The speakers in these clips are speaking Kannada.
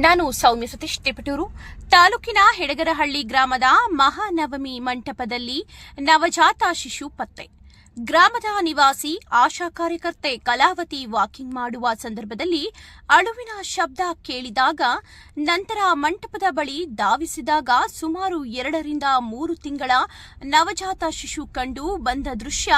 ನಾನು ಸೌಮ್ಯ ಸತೀಶ್ ತಿಪಟೂರು. ತಾಲೂಕಿನ ಹೆಡಗರಹಳ್ಳಿ ಗ್ರಾಮದ ಮಹಾನವಮಿ ಮಂಟಪದಲ್ಲಿ ನವಜಾತ ಶಿಶು ಪತ್ತೆ. ಗ್ರಾಮದ ನಿವಾಸಿ, ಆಶಾ ಕಾರ್ಯಕರ್ತೆ ಕಲಾವತಿ ವಾಕಿಂಗ್ ಮಾಡುವ ಸಂದರ್ಭದಲ್ಲಿ ಅಳುವಿನ ಶಬ್ದ ಕೇಳಿದಾಗ ನಂತರ ಮಂಟಪದ ಬಳಿ ಧಾವಿಸಿದಾಗ ಸುಮಾರು ಎರಡರಿಂದ ಮೂರು ತಿಂಗಳ ನವಜಾತ ಶಿಶು ಕಂಡು ಬಂದ ದೃಶ್ಯ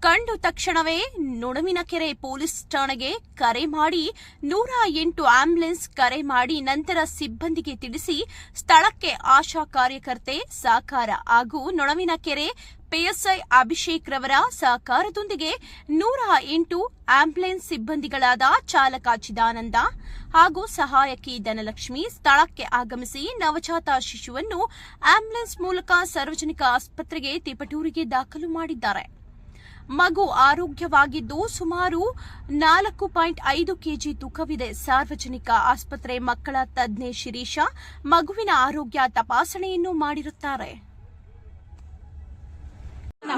ಕಂಡು ತಕ್ಷಣವೇ ನೊಣವಿನಕೆರೆ ಪೊಲೀಸ್ ಠಾಣೆಗೆ ಕರೆ ಮಾಡಿ ನೂರ ಎಂಟು ಆಂಬ್ಯುಲೆನ್ಸ್ ಕರೆ ಮಾಡಿ ನಂತರ ಸಿಬ್ಬಂದಿಗೆ ತಿಳಿಸಿ ಸ್ಥಳಕ್ಕೆ ಆಶಾ ಕಾರ್ಯಕರ್ತೆ ಸಾಕಾರ ಹಾಗೂ ನೊಣವಿನಕೆರೆ ಪಿಎಸ್ಐ ಅಭಿಷೇಕ್ ರವರ ಸಹಕಾರದೊಂದಿಗೆ ನೂರ ಎಂಟು ಆಂಬ್ಯುಲೆನ್ಸ್ ಸಿಬ್ಬಂದಿಗಳಾದ ಚಾಲಕ ಚಿದಾನಂದ ಹಾಗೂ ಸಹಾಯಕಿ ಧನಲಕ್ಷ್ಮಿ ಸ್ಥಳಕ್ಕೆ ಆಗಮಿಸಿ ನವಜಾತ ಶಿಶುವನ್ನು ಆಂಬ್ಯುಲೆನ್ಸ್ ಮೂಲಕ ಸಾರ್ವಜನಿಕ ಆಸ್ಪತ್ರೆಗೆ ತಿಪಟೂರಿಗೆ ದಾಖಲು ಮಾಡಿದ್ದಾರೆ. ಮಗು ಆರೋಗ್ಯವಾಗಿದ್ದು ಸುಮಾರು ನಾಲ್ಕು ಪಾಯಿಂಟ್ ಐದು ಕೆಜಿ ತೂಕವಿದೆ. ಸಾರ್ವಜನಿಕ ಆಸ್ಪತ್ರೆ ಮಕ್ಕಳ ತಜ್ಞೆ ಶಿರೀಷ ಮಗುವಿನ ಆರೋಗ್ಯ ತಪಾಸಣೆಯನ್ನು ಮಾಡಿರುತ್ತಾರೆ.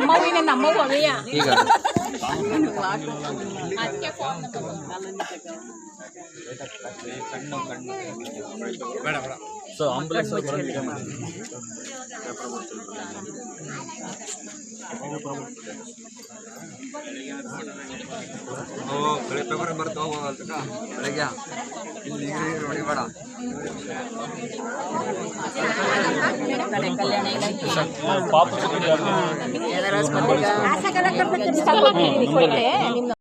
ನಮ್ಮವಿನ ನಮ್ಮವು ಅವೆಯ ಈಗ ಸೊ ಆಂಬುಲೆನ್ಸ್ ಬೆಳೆ ಪೇಪರ್ ಬರ್ತಾವ ಬೆಳಗ್ಗೆ ಇಲ್ಲಿ ನೋಡಿ కళ్యాణ